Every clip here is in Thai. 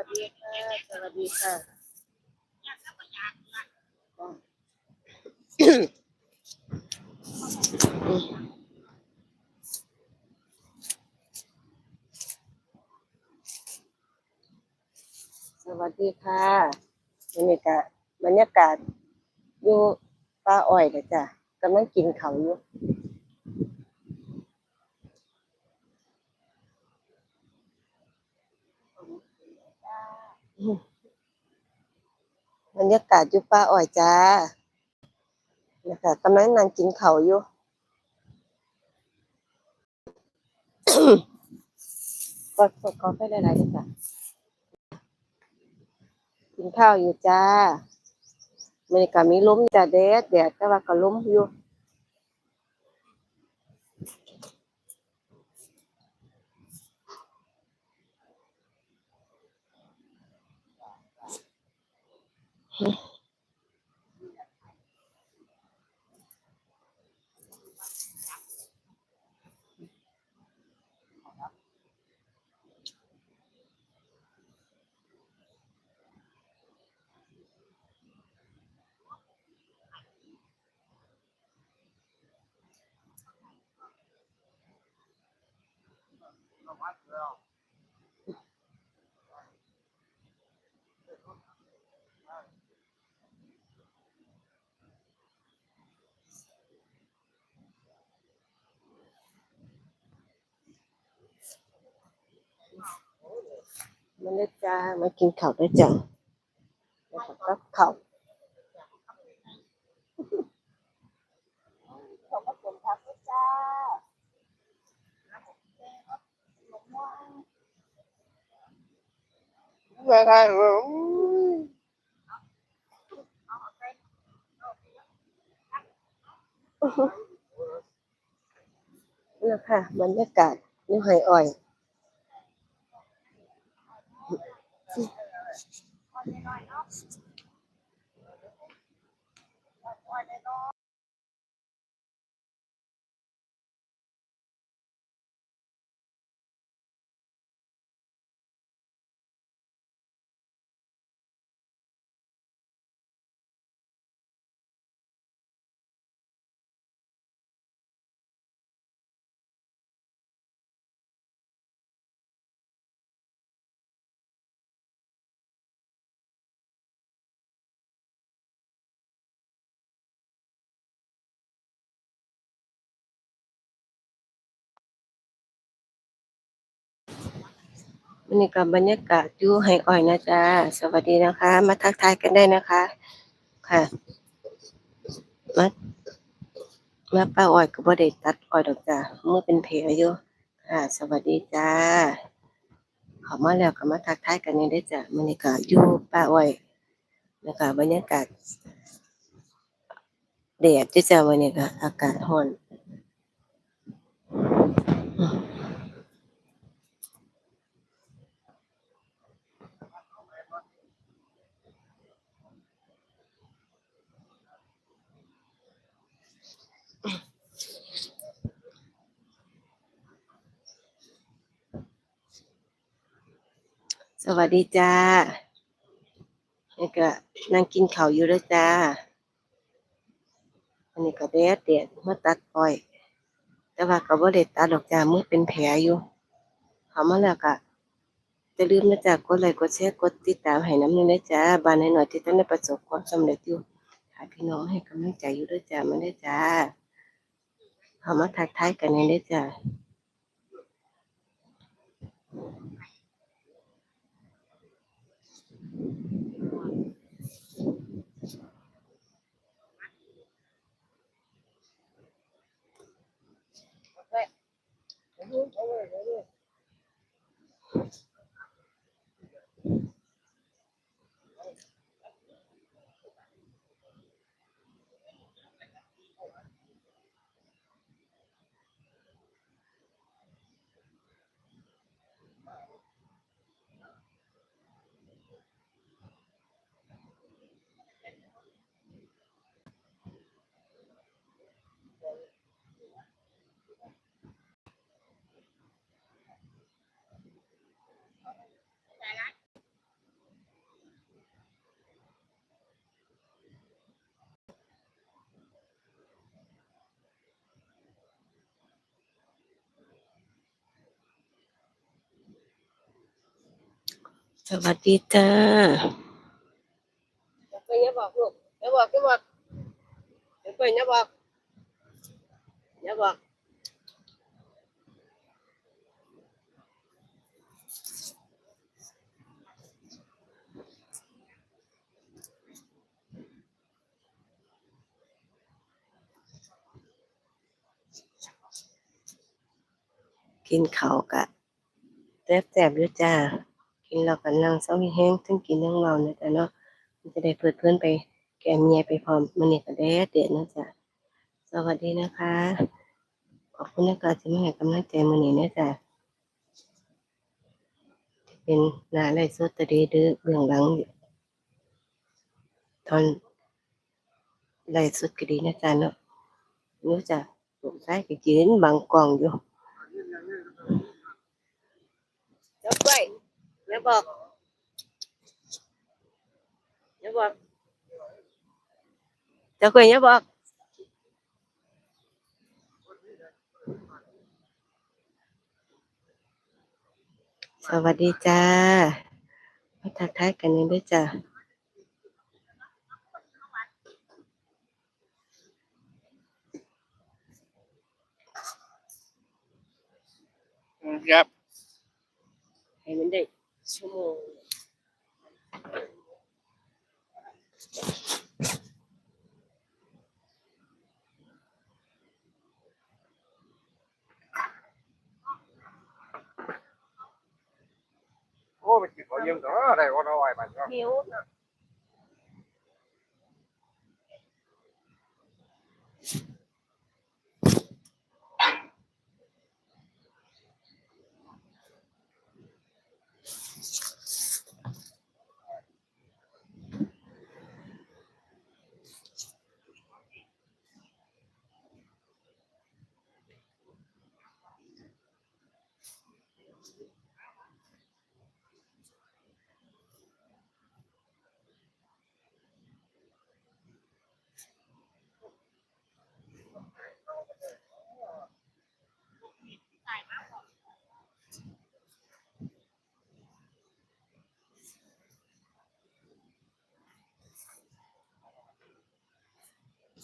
วัสดีค่ะ สวัสดีค่ะสวัสดีค่ะบรรยากาศบรรยากาศอยู่ป้าอ้อยเลยจ้ะกำลังกินเขาอยู่ บรรยากาศยู่ป้าอ้อยจ้านะคะกำลังนั่งกินเขาอยู่ก็ก็ก็ไปหลายๆเลยจ้ะกินข้าวอยู่จ้าบรรยากาศมีลมจ้ะแดดแดดแต่ว่าก็ลมอยู่ มันเลยจ้ามากินข้าวด้วยจ้ะแล้วก็กับข้าวขอบคุณครับจ้า ไม่ใช่หรอกนี่ค่ะบรรยากาศนี่หอยอ่อย วันนี้กับบรรยากาศยู่ให้อ่อยนะจ๊ะสวัสดีนะคะ มาทักทายกันได้นะคะ ค่ะมามาป้าอ้อยก็บ่ได้ตัดอ้อยดอกจ้ะเมื่อเป็นเพลอยู่ค่ะ สวัสดีจ้าข้ามาแล้วก็มาทักทายกันนี่ได้จ้ะมื้อนี้ก็อยู่ป้าอ้อยนะคะบรรยากาศแดดจ้ะจ้ะวันนี้ก็อากาศร้อน ส วัสดีจ้านี่ก็นั่งกินข้าวอยู่ด้อจ้า อันนี้ก็แดดแดดมาตัดอ้อย แต่ว่าก็บ่ได้ตัดดอกจ้ามือเป็นแผลอยู่ เขามาแล้วก็จะลืมนะจ๊ะกดไลค์กดแชร์กดติดตามให้น้ำนึงนะจ้าบานให้หน่อยที่ท่านได้ประสบความสำเร็จอยู่ถ้าพี่น้องให้กำลังใจอยู่ด้วยจ้ามาด้อจ้า เขามาทักทายกันให้ได้อจ้า Good, all. สวัสดีจ้าไปอย่าบอกลูกอย่าบอกอย่าบอกไปอย่าบอกอย่าบอกกินเขากะแซ่บๆอยู่จ้า กินแล้วก็นั่งเศร้าแห้งทั้งกินทั้งเมาเนะจ๊ะเนาะมันจะได้เพลิดเพลินไปแก่เมียไปพร้อมมันนี่ก็แดดเดือดนะจ๊ะสวัสดีนะคะ ขอบคุณนะคะที่มาให้กำลังใจมันนี่นะจ๊ะเป็นหน้าไล่สดตะเดดื้อเบื้องหลังตอนไล่สดก็ดีนะจ๊ะเนาะนู้จ้ะลูกชายก็ยืนบังกล้องอยู่เจ้าก้อย อย่าบอกอย่าบอกเจ้าก้อยอย่าบอกสวัสดีจ้ามาทักทายกันนี่ด้วยจ้าครับ ให้มันได้ชั่วโมง โอ้ไปกินข้าวเยี่ยมตัวได้วัน ละ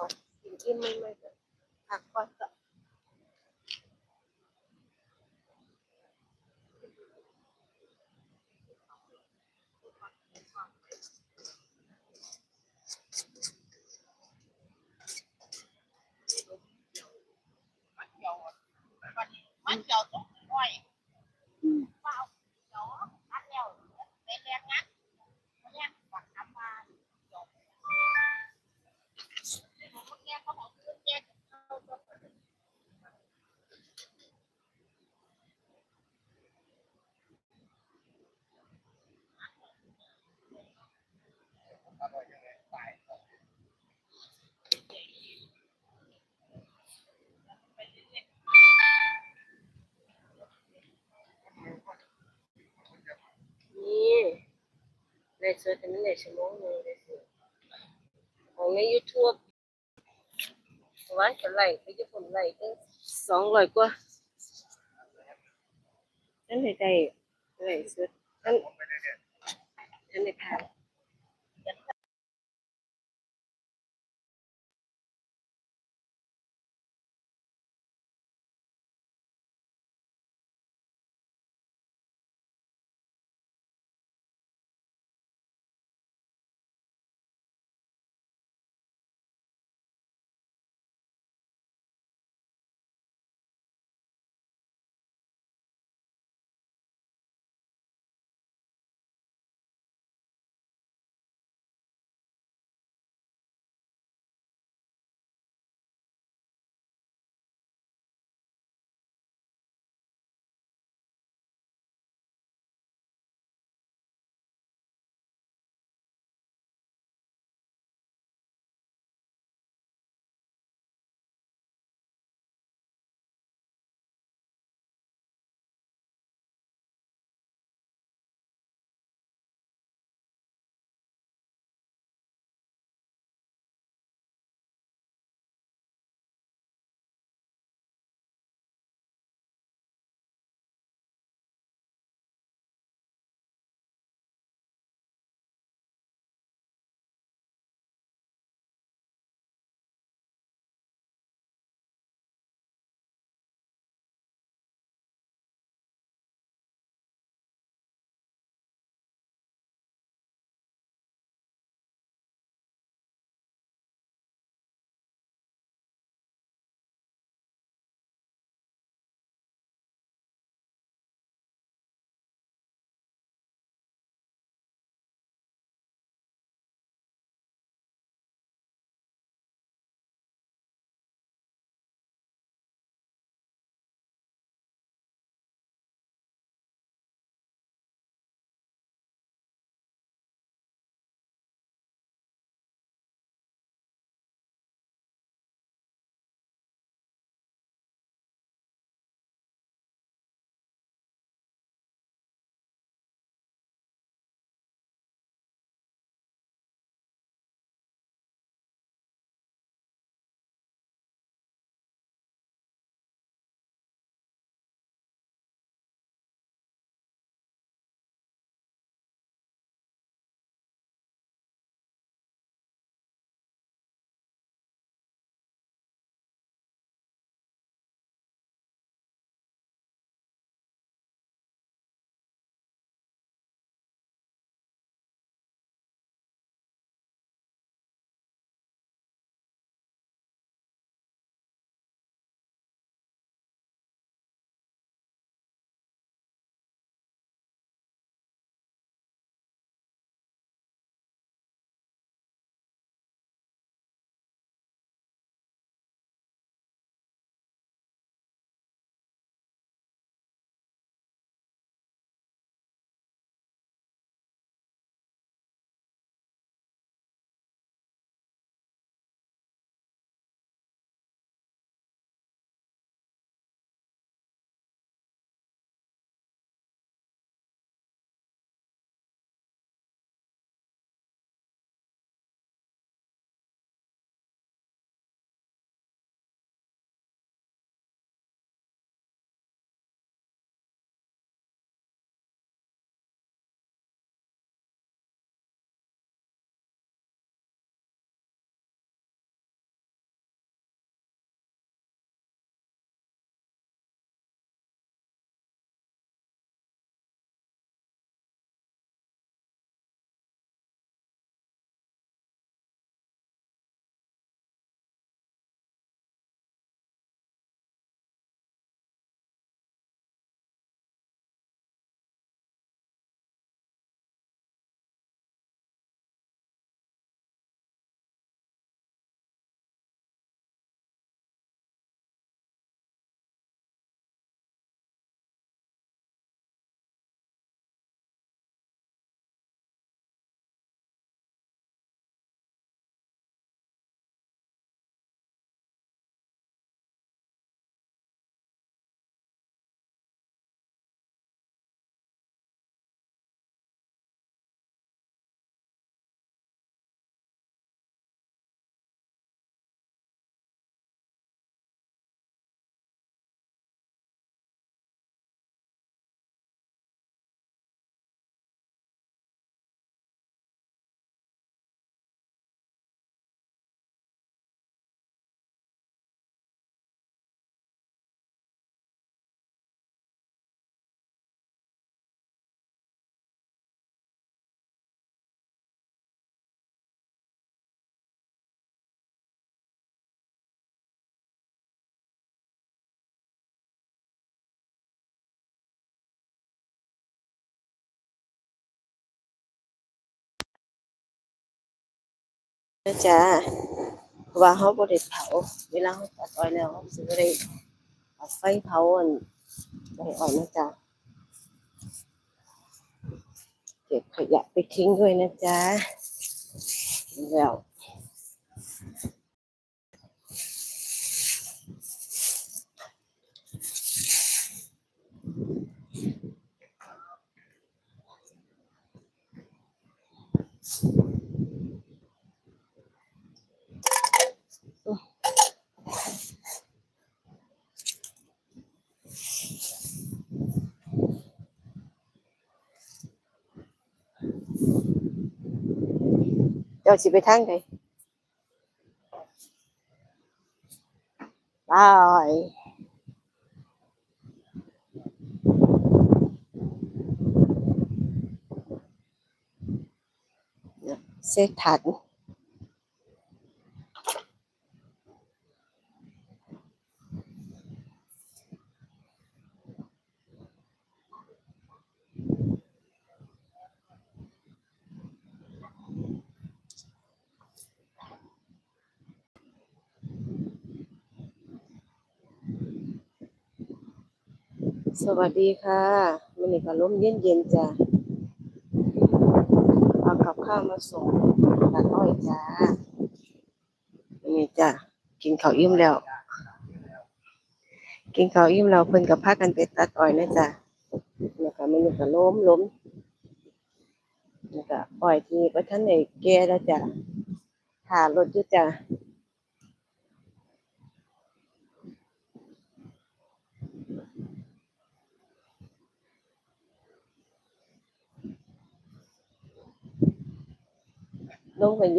วันมันก็หิวกินอิ่มไม่ไม่ผักก่อนก็ มันเจ้าต้องห้อยเปล่าเนาะอันแล้วเป็นแรงงัดเนี่ยปักทำมาจบแกเขาบอกแกเข้าตัว นี่ ในสดอันนั้นในชั่วโมงหนึงเลยสิของใน YouTube วันก็ไล่ไปญี่ปุ่นไล่ตั้งสองร้อยกว่านั่นเลยได้ไล่สดนั่นนั่นเลยค่ะ นะจ๊ะว่าเขาบริเผา เวลาเขาตัดอ้อยแล้วเขาสิบ่ได้เอาไฟเผาอันไว้อ้อยนะจ๊ะเก็บขยะไปทิ้งด้วยนะจ๊ะแล้ว จ้าสิไปทางไหนไปเสกถัน สวัสดีค่ะมันนี่ก็ลมเย็นเย็นๆจ้ะเอากับข้าวมาส่งตาอ้อยจ้านี่จ้ะกินข้าวอิ่มแล้ว กินข้าวอิ่มแล้วเพิ่นกับพากันไปตัดอ้อยนะจ้ะแล้วก็มันนี่ก็ล้มล้มแล้วก็อ้อยที่ประทันได้แก่แล้วจ้ะถ่ารถอยู่จ้ะ ลมก็เ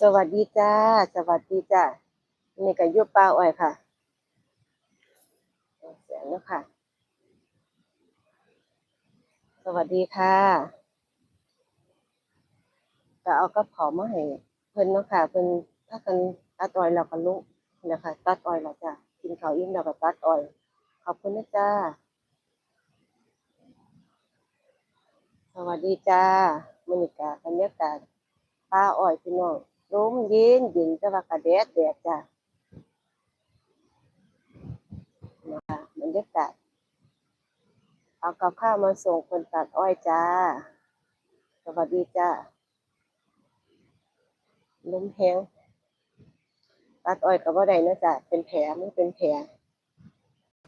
สวัสดีจ้า สวัสดีจ้านี่ก็ยุบปลาอ้อยค่ะเสียงแล้วค่ะ สวัสดีค่ะก็เอากระเพามาให้เพิ่นเนาะค่ะเพิ่นถ้ากันตัดอ้อยแล้วก็ลุกนะคะตัดอ้อยแล้วจ้ะกินข้าวอิ่มแล้วก็ตัดอ้อย ขอบคุณนะจ้าสวัสดีจ้ามื้อนี้ก็บรรยากาศป่าอ้อยพี่น้อง ลมเย็นเย็นแต่ว่าก็แดดแดดจ้ะนะคะบรรยากาศเอากับข้าวมาส่งคนตัดอ้อยจ้า สวัสดีจ้าลมแห้งตัดอ้อยก็บ่ได้นะจ้ะเป็นแผลมันเป็นแผล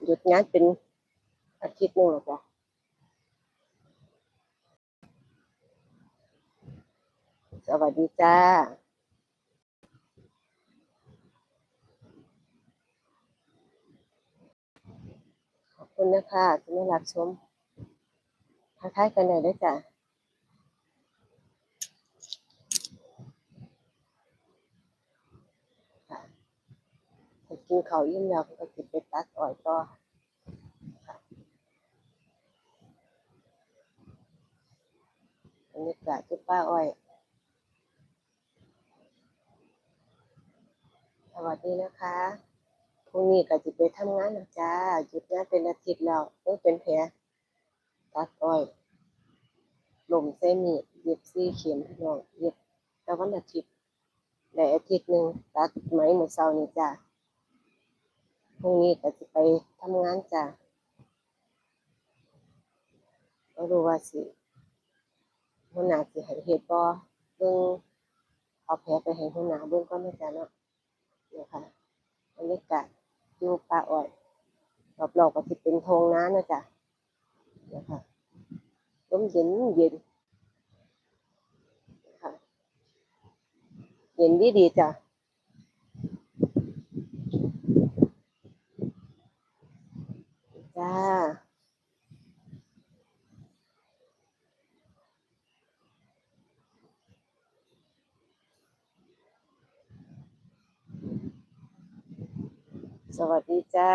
หยุดงานเป็นอาทิตย์หนึงแล้วจ้ะสวัสดีจ้า ขอบ คุณนะคะที่มารับชมทักทายกันได้ด้วยจ้ะถ้ากินเขาวอิ่มแล้วก็จะไปตัดอ้อยต่อค่ะบรรยากาศที่ป้าอ้อยสวัสดีนะคะ รุ่งนี้ก็จะไปทำงานจ้าหยุดงานเป็นอาทิตย์แล้วเออเป็นแผลตัดอ้อยลมเส้นมีดเย็บซี่เข็มพี่น้องเย็บแต่วันอาทิตย์ได้อาทิตย์หนึ่งตัดไหมเมื่อเช้านี้จ้าพรุ่งนี้ก็จะไปทำงานจ้าก็รู้ว่าสิหัวหน้าสิให้เฮ็ดบ่เบิ่งเอาแผลไปให้หัวหน้าเบิ่งก่อนนะจ้าเนาะเนี่ยค่ะบรรยากาศ อยู่ป่าอ้อยรอบๆก็สิเป็นทงน้านะจ๊ะนะคะลมเย็นเย็นค่ะเย็นดีดีๆจ้ะจ้า สวัสดีจ้า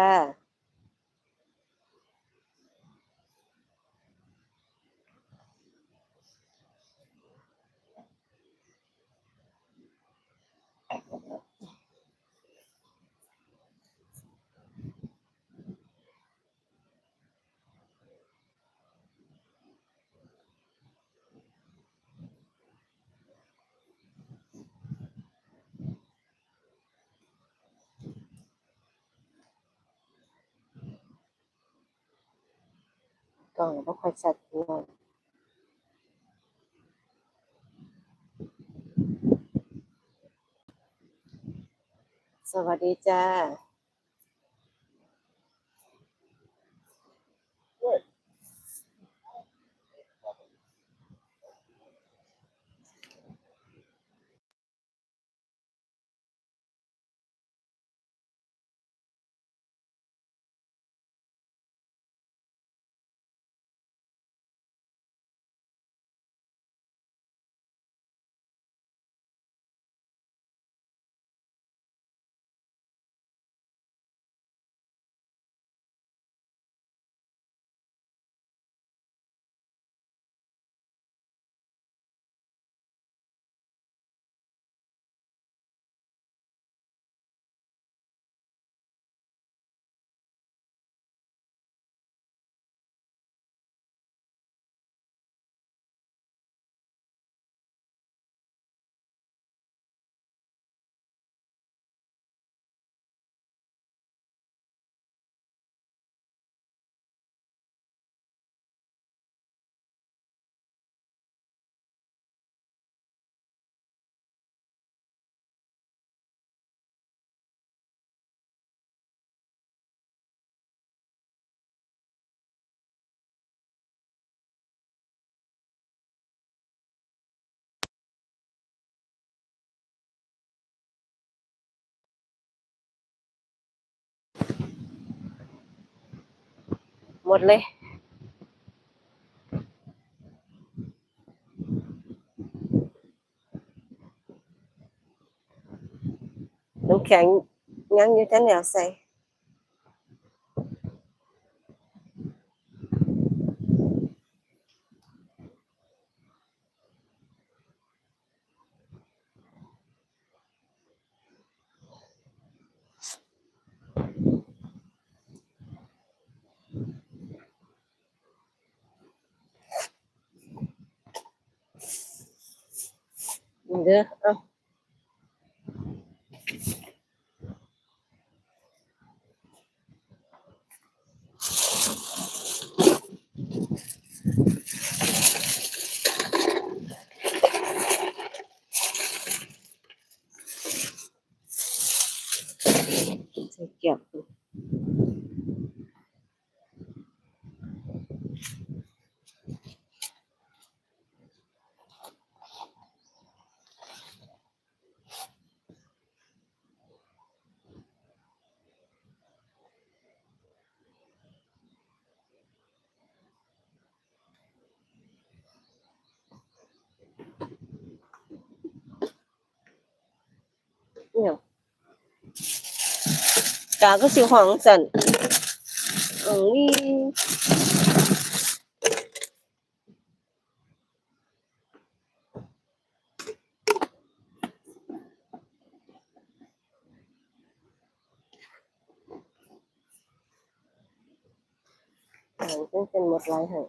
กล่องบ่ค่อยชัดเนาะสวัสดีจ้า หมดเลยน้ำแข็งยังอยู่แต่แนวใส่ นี่เด้อเอ้าใส่เกียบเนี่ย กาก็สิของสั่นอือนี่อ่านเป็นหมดลายให้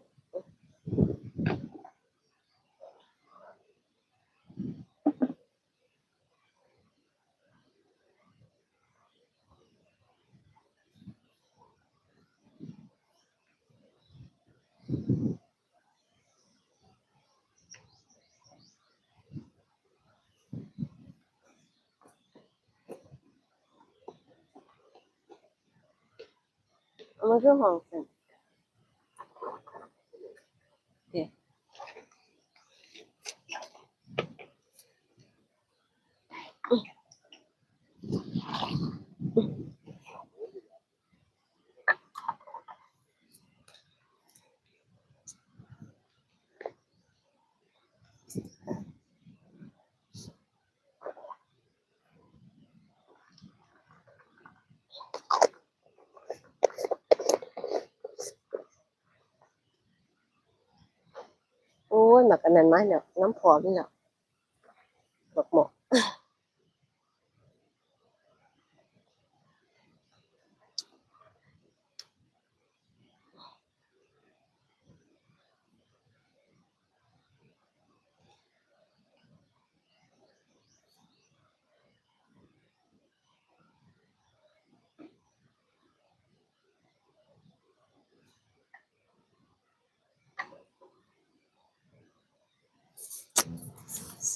มันคือห้องสั่นเดี๋ยวโอันนั้นมาเนี่ยน้ำผอมนี่แหละหมกหมก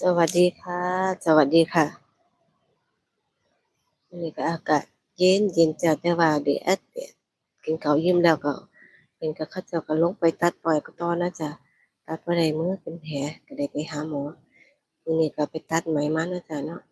สวัสดีค่ะ สวัสดีค่ะวันนี้ก็อากาศเย็นเย็นจัดแต่ว่าแดดแดดกินข้ายิ้มแล้วก็เป็นก็เข้าเจ้าก็ลงไปตัดปล่อยก็ตอนนะจ๊ะตัดไปได้มือเป็นแผลก็ได้ไปหาหมอวันนี้ก็ไปตัดไหมมานะจ๊ะเนาะ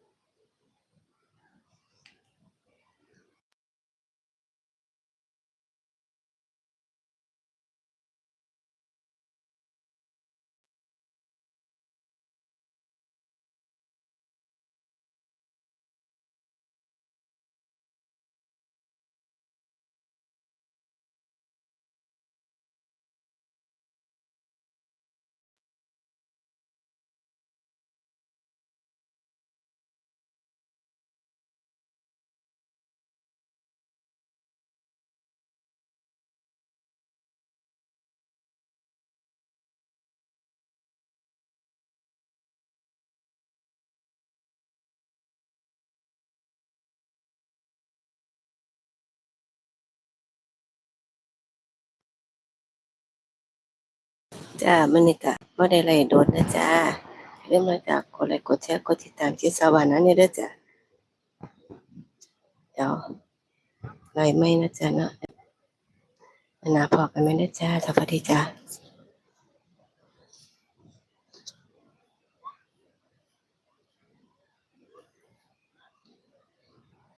จ้ามันนี้ก็บ่ได้ไล่โดนนะจ้าเริ่มมาจากกดไลค์กดแชร์กดติดตามที่สวรรค์นั่นนี่เด้อจ้าเดี๋ยวไล่ไม่นะจ้าเนาะนาพอกันไหมนะจ้าสวัสดีจ้า